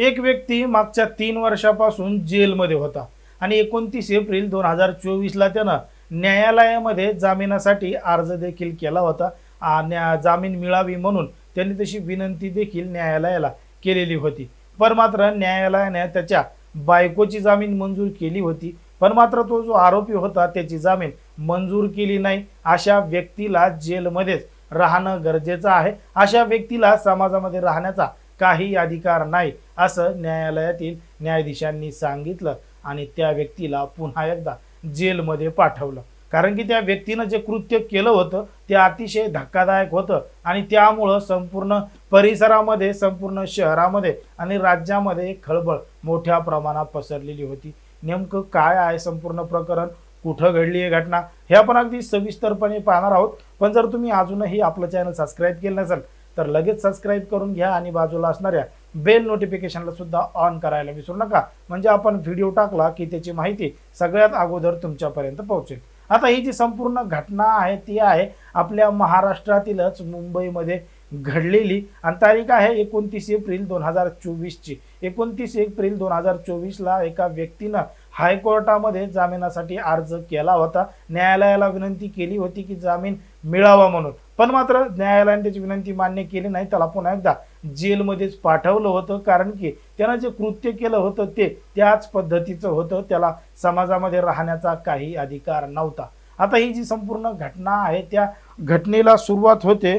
एक व्यक्ती मागच्या तीन वर्षापासून जेलमध्ये होता आणि एकोणतीस एप्रिल दोन हजार चोवीसला त्यानं न्यायालयामध्ये जामिनासाठी अर्ज देखील केला होता. न्या जामीन मिळावी म्हणून त्यांनी तशी विनंती देखील न्यायालयाला केलेली होती. पण मात्र न्यायालयाने त्याच्या बायकोची जामीन मंजूर केली होती. पण मात्र तो जो आरोपी होता त्याची जामीन मंजूर केली नाही. अशा व्यक्तीला जेलमध्येच राहणं गरजेचं आहे. अशा व्यक्तीला समाजामध्ये राहण्याचा काही अधिकार नाही असं न्यायालयातील न्यायाधीशांनी सांगितलं आणि त्या व्यक्तीला पुन्हा एकदा जेलमध्ये पाठवलं. कारण की त्या व्यक्तीनं जे कृत्य केलं होतं ते अतिशय धक्कादायक होतं आणि त्यामुळं संपूर्ण परिसरामध्ये संपूर्ण शहरामध्ये आणि राज्यामध्ये खळबळ मोठ्या प्रमाणात पसरलेली होती. नेमकं काय आहे संपूर्ण प्रकरण? कुठं घडली आहे घटना? हे आपण अगदी सविस्तरपणे पाहणार आहोत. पण जर तुम्ही अजूनही आपलं चॅनल सबस्क्राईब केलं नसेल तर लगेच सबस्क्राईब करून घ्या आणि बाजूला असणाऱ्या बेल नोटिफिकेशनला सुद्धा ऑन करायला विसरू नका. म्हणजे आपण व्हिडिओ टाकला की त्याची माहिती सगळ्यात अगोदर तुमच्यापर्यंत पोहोचेल. आता ही जी संपूर्ण घटना आहे ती आहे आपल्या महाराष्ट्रातीलच मुंबईमध्ये घडलेली. आणि तारीख आहे एकोणतीस एप्रिल दोन हजार चोवीसची. एकोणतीस एप्रिल दोन हजार चोवीसला एका व्यक्तीनं हायकोर्टामध्ये जामिनासाठी अर्ज केला होता. न्यायालयाला विनंती केली होती की जामीन मिळावा म्हणून. पण मात्र न्यायालयाने त्याची विनंती मान्य केली नाही. त्याला पुन्हा एकदा जेलमध्येच पाठवलं होतं. कारण की त्यानं जे कृत्य केलं होतं ते त्याच पद्धतीचं होतं. त्याला समाजामध्ये राहण्याचा काही अधिकार नव्हता. आता ही जी संपूर्ण घटना आहे त्या घटनेला सुरुवात होते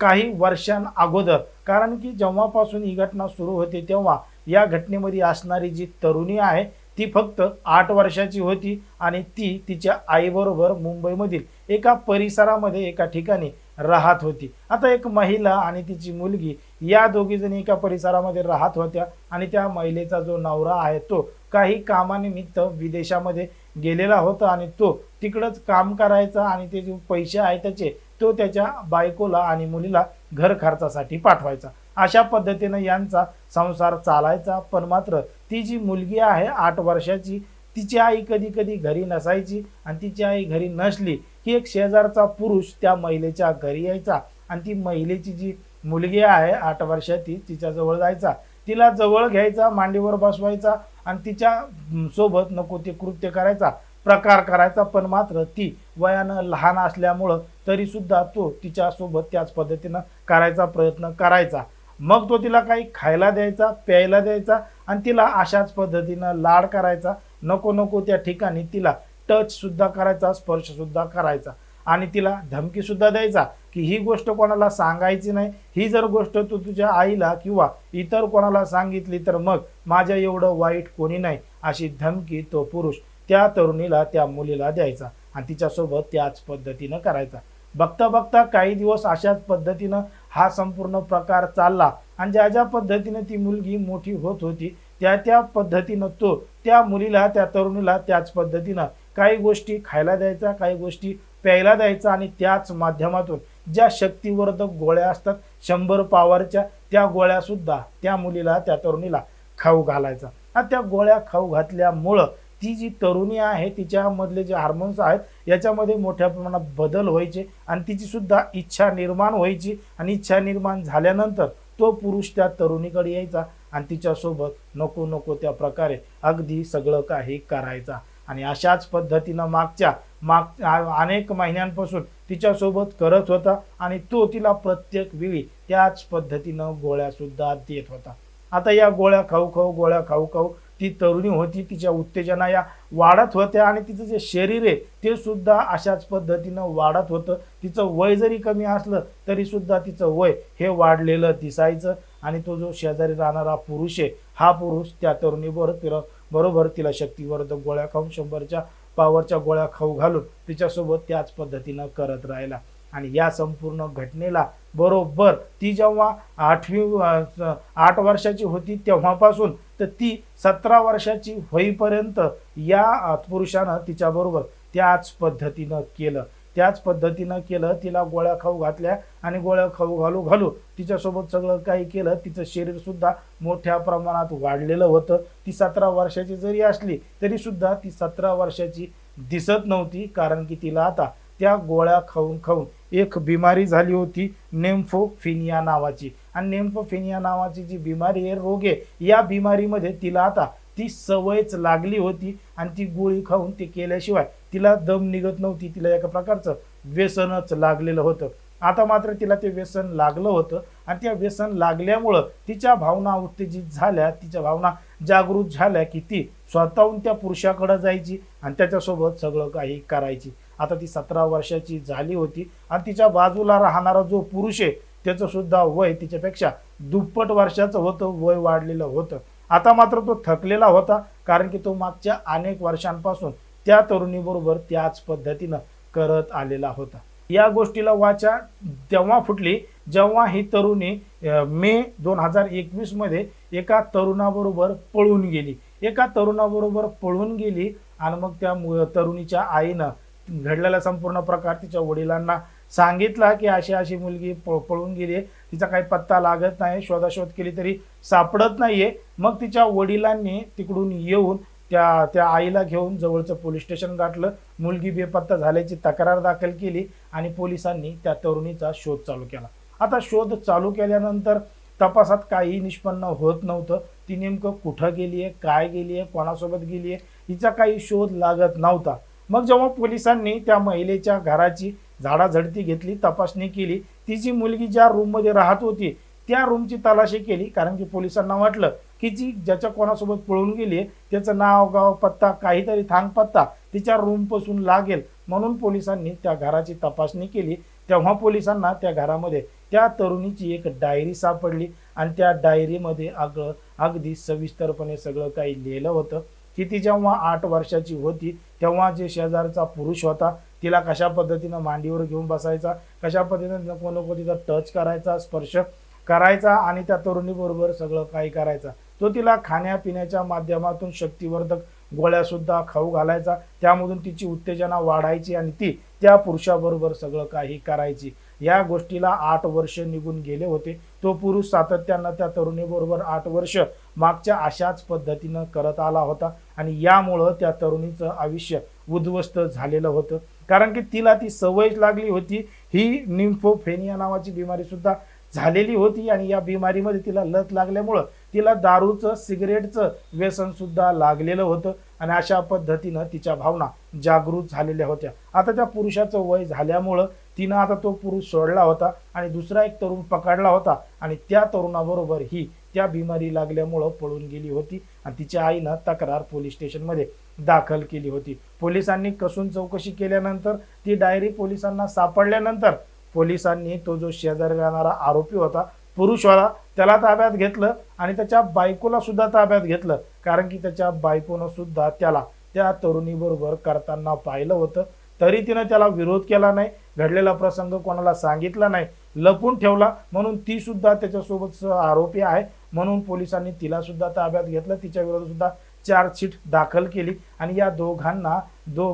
काही वर्षां अगोदर कारण की जेव्हापासून ही घटना सुरू होते तेव्हा या घटनेमध्ये असणारी जी तरुणी आहे ती फक्त आठ वर्षाची होती आणि ती तिच्या आईबरोबर मुंबईमधील एका परिसरामध्ये एका ठिकाणी राहत होती. आता एक महिला आणि तिची मुलगी या दोघी जणी एका परिसरामध्ये राहत होत्या आणि त्या महिलेचा जो नवरा आहे तो काही कामानिमित्त विदेशामध्ये गेलेला होता आणि तो तिकडंच काम करायचा आणि ते जे पैसे आहे त्याचे तो त्याच्या बायकोला आणि मुलीला घर खर्चासाठी पाठवायचा. अशा पद्धतीनं यांचा संसार चालायचा पण मात्र ती जी मुलगी आहे आठ वर्षाची तिची आई कधी कधी घरी नसायची आणि तिची आई घरी नसली की एक शेजारचा पुरुष त्या महिलेच्या घरी यायचा आणि ती महिलेची जी मुलगी आहे आठ वर्षाची तिच्याजवळ जायचा. तिला जवळ घ्यायचा मांडीवर बसवायचा आणि तिच्या सोबत नको ते कृत्य करायचा प्रकार करायचा पण मात्र ती वयानं लहान असल्यामुळं तरी सुद्धा तो तिच्या सोबत त्याच पद्धतीनं करायचा प्रयत्न करायचा. मग तो तिला काही खायला द्यायचा प्यायला द्यायचा आणि तिला अशाच पद्धतीनं लाड करायचा. नको नको त्या ठिकाणी तिला टच सुद्धा करायचा स्पर्श सुद्धा करायचा. आणि तिला धमकी सुद्धा द्यायचा की ही गोष्ट कोणाला सांगायची नाही. ही जर गोष्ट तू तुझ्या आईला किंवा इतर कोणाला सांगितली तर मग माझ्या एवढं वाईट कोणी नाही अशी धमकी तो पुरुष त्या तरुणीला त्या मुलीला द्यायचा आणि तिच्यासोबत त्याच पद्धतीनं करायचा. बघता बघता काही दिवस अशाच पद्धतीनं हा संपूर्ण प्रकार चालला. आणि ज्या ज्या पद्धतीनं ती मुलगी मोठी होत होती त्या त्या पद्धतीनं तो त्या मुलीला त्या तरुणीला त्याच पद्धतीनं काही गोष्टी खायला द्यायचा काही गोष्टी प्यायला द्यायचा आणि त्याच माध्यमातून ज्या शक्तिवर्धक गोळ्या असतात शंभर पावरच्या त्या गोळ्या सुद्धा त्या मुलीला त्या तरुणीला खाऊ घालायचा. आणि त्या गोळ्या खाऊ घातल्यामुळं ती जी तरुणी आहे तिच्यामधले जे हार्मोन्स आहेत याच्यामध्ये मोठ्या प्रमाणात बदल व्हायचे आणि तिची सुद्धा इच्छा निर्माण व्हायची. आणि इच्छा निर्माण झाल्यानंतर तो पुरुष त्या तरुणीकडे यायचा आणि तिच्यासोबत नको नको त्या प्रकारे अगदी सगळं काही करायचा. आणि अशाच पद्धतीनं मागच्या माग अनेक महिन्यांपासून तिच्यासोबत करत होता आणि तो तिला प्रत्येक वेळी त्याच पद्धतीनं गोळ्या सुद्धा देत होता. आता या गोळ्या खाऊ खाऊ गोळ्या खाऊ खाऊ ती तरुणी होती तिच्या उत्तेजना या वाढत होत्या आणि तिचं जे शरीर आहे ते सुद्धा अशाच पद्धतीनं वाढत होतं. तिचं वय जरी कमी असलं तरी सुद्धा तिचं वय हे वाढलेलं दिसायचं. आणि तो जो शेजारी राहणारा पुरुष आहे हा पुरुष त्या तरुणीबरोबर तिला बरोबर तिला शक्तिवर्धक गोळ्या खाऊन शंभरच्या पावरच्या गोळ्या खाऊ घालून तिच्यासोबत त्याच पद्धतीनं करत राहिला. आणि या संपूर्ण घटनेला बरोबर ती जेव्हा आठवी आठ वर्षाची होती तेव्हापासून तर ती सतरा वर्षाची होईपर्यंत या पुरुषानं तिच्याबरोबर त्याच पद्धतीनं केलं. त्याच पद्धतीनं केलं तिला गोळ्या खाऊ घातल्या आणि गोळ्या खाऊ घालू घालू तिच्यासोबत सगळं काही केलं. तिचं शरीर सुद्धा मोठ्या प्रमाणात वाढलेलं होतं. ती सतरा वर्षाची जरी असली तरी सुद्धा ती सतरा वर्षाची दिसत नव्हती कारण की तिला आता त्या गोळ्या खाऊन खाऊन एक बिमारी झाली होती नेम्फोफिनिया नावाची. आणि नेम्फोफिनिया नावाची जी बिमारी आहे रोग आहे या बिमारीमध्ये तिला आता ती सवयच लागली होती आणि ती गोळी खाऊन ते केल्याशिवाय तिला दम निघत नव्हती. तिला एका प्रकारचं व्यसनच लागलेलं होतं. आता मात्र तिला ते व्यसन लागलं होतं आणि त्या व्यसन लागल्यामुळं तिच्या भावना उत्तेजित झाल्या. तिच्या भावना जागृत झाल्या की ती स्वतःहून त्या पुरुषाकडे जायची आणि त्याच्यासोबत सगळं काही करायची. आता ती सतरा वर्षाची झाली होती. आणि तिच्या बाजूला राहणारा जो पुरुष आहे त्याचं सुद्धा वय तिच्यापेक्षा दुप्पट वर्षाचं होतं वय वाढलेलं होतं. आता मात्र तो थकलेला होता कारण की तो मागच्या अनेक वर्षांपासून त्या तरुणीबरोबर त्याच पद्धतीनं करत आलेला होता. या गोष्टीला वाचा तेव्हा फुटली जेव्हा ही तरुणी मे दोन हजार एकवीसमध्ये एका तरुणाबरोबर पळून गेली. एका तरुणाबरोबर पळून गेली आणि मग त्या मु- तरुणीच्या आईनं घडलेला संपूर्ण प्रकार तिच्या वडिलांना सांगितला की अशी अशी मुलगी प- पळून गेली आहे तिचा काही पत्ता लागत नाही शोधाशोध केली तरी सापडत नाहीये. मग तिच्या वडिलांनी तिकडून येऊन त्या त्या आईला घेऊन जवळचं पोलीस स्टेशन गाठलं. मुलगी बेपत्ता झाल्याची तक्रार दाखल केली आणि पोलिसांनी त्या तरुणीचा शोध चालू केला. आता शोध चालू केल्यानंतर तपासात काही निष्पन्न होत नव्हतं. ती नेमकं कुठं गेली आहे काय गेली आहे कोणासोबत गेली आहे हिचा काही शोध लागत नव्हता. मग जेव्हा पोलिसांनी त्या महिलेच्या घराची झाडाझडती घेतली तपासणी केली तिची मुलगी ज्या रूममध्ये राहत होती त्या रूमची तलाशी केली कारण की पोलिसांना वाटलं की जी ज्याच्या कोणासोबत पळून गेली त्याचं नाव गाव पत्ता काहीतरी थांग पत्ता तिच्या रूमपासून लागेल. म्हणून पोलिसांनी त्या घराची तपासणी केली. तेव्हा पोलिसांना त्या घरामध्ये त्या तरुणीची एक डायरी सापडली आणि त्या डायरीमध्ये अग अगदी सविस्तरपणे सगळं काही लिहिलं होतं. की ती जेव्हा आठ वर्षाची होती तेव्हा जे शेजारचा पुरुष होता तिला कशा पद्धतीनं मांडीवर घेऊन बसायचा कशा पद्धतीनं नको नको तिचा टच करायचा स्पर्श करायचा आणि त्या तरुणीबरोबर सगळं काही करायचा. तो तिला खाण्यापिण्याच्या माध्यमातून शक्तिवर्धक गोळ्या सुद्धा खाऊ घालायचा. त्यामधून तिची उत्तेजना वाढायची आणि ती त्या पुरुषाबरोबर सगळं काही करायची. या गोष्टीला आठ वर्ष निघून गेले होते. तो पुरुष सातत्यानं त्या तरुणीबरोबर आठ वर्ष मागच्या अशाच पद्धतीनं करत आला होता. आणि यामुळं त्या तरुणीचं आयुष्य उद्ध्वस्त झालेलं होतं. कारण की तिला ती सवय लागली होती. ही निम्फोफेनिया नावाची बिमारी सुद्धा झालेली होती. आणि या बिमारीमध्ये तिला लत लागल्यामुळं तिला दारूचं सिगरेटचं व्यसन सुद्धा लागलेलं होतं. आणि अशा पद्धतीनं तिच्या भावना जागृत झालेल्या होत्या. आता त्या पुरुषाचं वय झाल्यामुळं तिनं आता तो पुरुष सोडला होता आणि दुसरा एक तरुण पकडला होता आणि त्या तरुणाबरोबर ही त्या बिमारी लागल्यामुळं पळून गेली होती आणि तिच्या आईनं तक्रार पोलीस स्टेशनमध्ये दाखल केली होती. पोलिसांनी कसून चौकशी केल्यानंतर ती डायरी पोलिसांना सापडल्यानंतर पोलिसांनी तो जो शेजारी राहणारा आरोपी होता पुरुष होता त्याला ताब्यात घेतलं आणि त्याच्या बायकोला सुद्धा ताब्यात घेतलं. कारण की त्याच्या बायकोनं सुद्धा त्याला त्या तरुणीबरोबर करताना पाहिलं होतं. तरी तिनं त्याला विरोध केला नाही. घडलेला प्रसंग कोणाला सांगितला नाही लपून ठेवला. म्हणून ती सुद्धा त्याच्यासोबत आरोपी आहे. म्हणून पोलिसांनी तिला सुद्धा ताब्यात घेतलं. तिच्या विरोधात सुद्धा चार्जशीट दाखल केली. आणि या दोघांना दो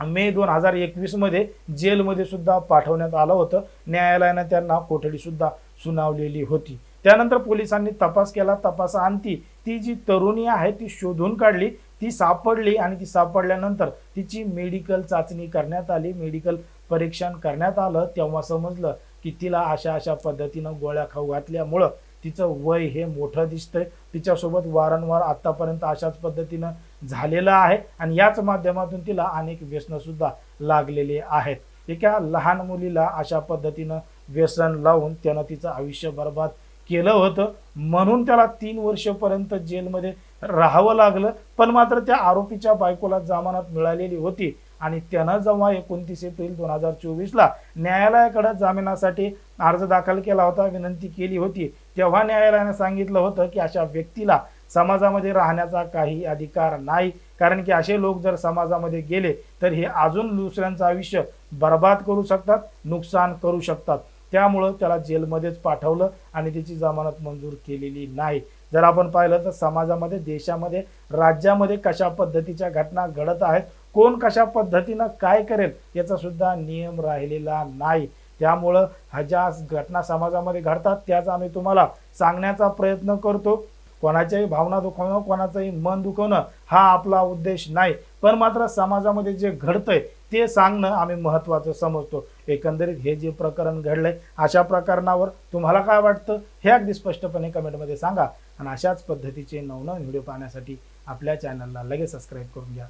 मे दोन हजार एकवीसमध्ये जेलमध्ये सुद्धा पाठवण्यात आलं होतं. न्यायालयानं त्यांना कोठडी सुद्धा सुनावलेली होती. त्यानंतर पोलिसांनी तपास केला. तपासाअंती ती जी तरुणी आहे ती शोधून काढली ती सापडली आणि ती सापडल्यानंतर तिची मेडिकल चाचणी करण्यात आली. मेडिकल परीक्षण करण्यात आलं तेव्हा समजलं की तिला अशा अशा पद्धतीनं गोळ्या खाऊ घातल्यामुळं तिचं वय हे मोठं दिसतंय. तिच्यासोबत वारंवार आतापर्यंत अशाच पद्धतीनं झालेलं आहे आणि याच माध्यमातून तिला अनेक व्यसनं सुद्धा लागलेली आहेत. एका लहान मुलीला अशा पद्धतीनं व्यसन लावून त्यानं तिचं आयुष्य बर्बाद केलं होतं. म्हणून त्याला तीन वर्षपर्यंत जेलमध्ये राहावं लागलं. पण मात्र त्या आरोपीच्या बायकोला जामानात मिळालेली होती. आणि त्यानं जेव्हा एकोणतीस एप्रिल दोन हजार चोवीसला न्यायालयाकडे जामिनासाठी अर्ज दाखल केला होता विनंती केली होती तेव्हा न्यायालयानं सांगितलं होतं की अशा व्यक्तीला समाजामध्ये राहण्याचा काही अधिकार नाही. कारण की असे लोक जर समाजामध्ये गेले तर हे अजून दुसऱ्यांचं आयुष्य बर्बाद करू शकतात नुकसान करू शकतात. त्यामुळं त्याला जेलमध्येच पाठवलं आणि त्याची जमानत मंजूर केलेली नाही. जर आपण पाहिलं तर समाजामध्ये देशामध्ये राज्यामध्ये कशा पद्धतीच्या घटना घडत आहेत कोण कशा पद्धतीनं काय करेल याचा सुद्धा नियम राहिलेला नाही. त्यामुळं हा ज्या घटना समाजामध्ये घडतात त्याच आम्ही तुम्हाला सांगण्याचा प्रयत्न करतो. कोणाच्याही भावना दुखवणं कोणाचंही मन दुखवणं हा आपला उद्देश नाही. पण मात्र समाजामध्ये जे घडतंय ते सांगणं आम्ही महत्त्वाचं समजतो. एकंदरीत हे जे प्रकरण घडलंय अशा प्रकरणावर तुम्हाला काय वाटतं हे अगदी स्पष्टपणे कमेंटमध्ये सांगा. आणि अशाच पद्धतीचे नवनवीन व्हिडिओ पाहण्यासाठी आपल्या चॅनलला लगेच सबस्क्राईब करून घ्या.